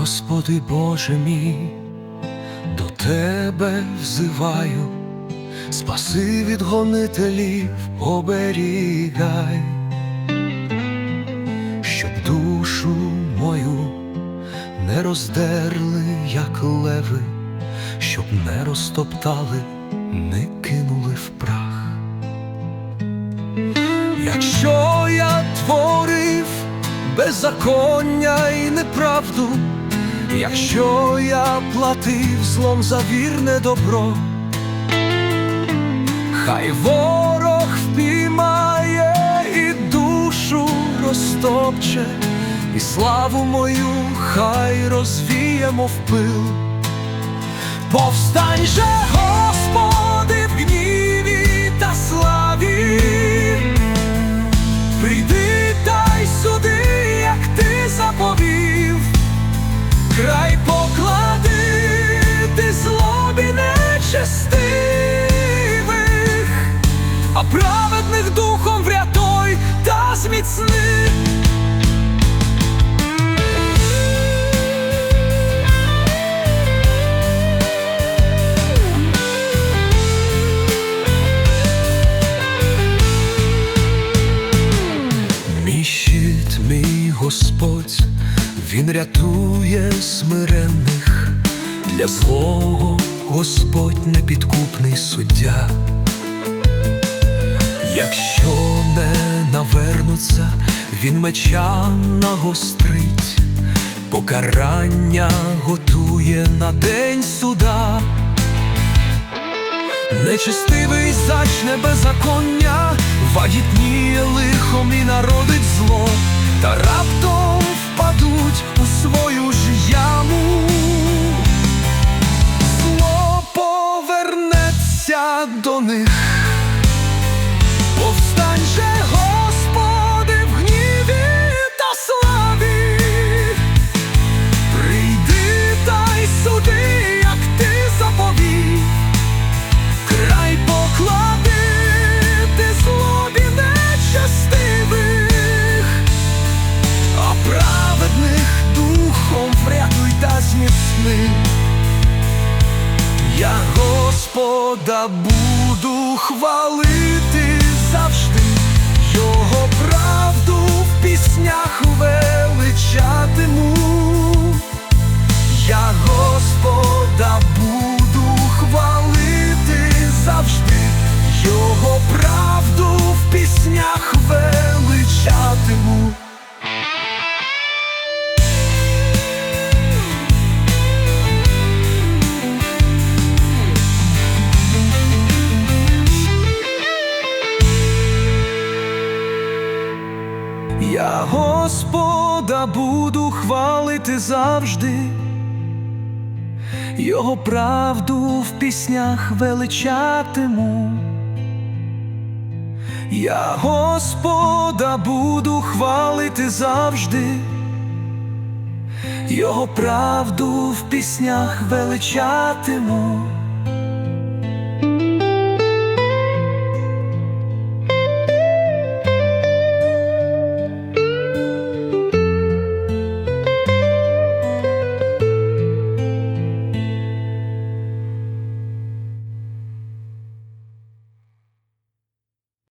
Господи Боже мій, до Тебе взиваю, спаси від гонителів, оберігай, щоб душу мою не роздерли, як леви, щоб не розтоптали, не кинули в прах. Якщо я творив беззаконня і неправду, якщо я платив злом за вірне добро, хай ворог впіймає і душу розтопче, і славу мою хай розвіємо в пил. Повстань же, нечестивих, а праведних духом врятуй та зміцни. Мій мій Господь, Він рятує смиренних, для злого Господь непідкупний суддя. Якщо не навернуться, він меча нагострить, покарання готує на день суда. Нечестивий зачне беззаконня, вагітніє лихом і народить зло, та раптом до них. Господа буду хвалити завжди, Його правду в піснях величатиму. Я Господа буду хвалити завжди, Його правду в піснях величатиму. Я Господа буду хвалити завжди, Його правду в піснях величатиму. Я Господа буду хвалити завжди, Його правду в піснях величатиму.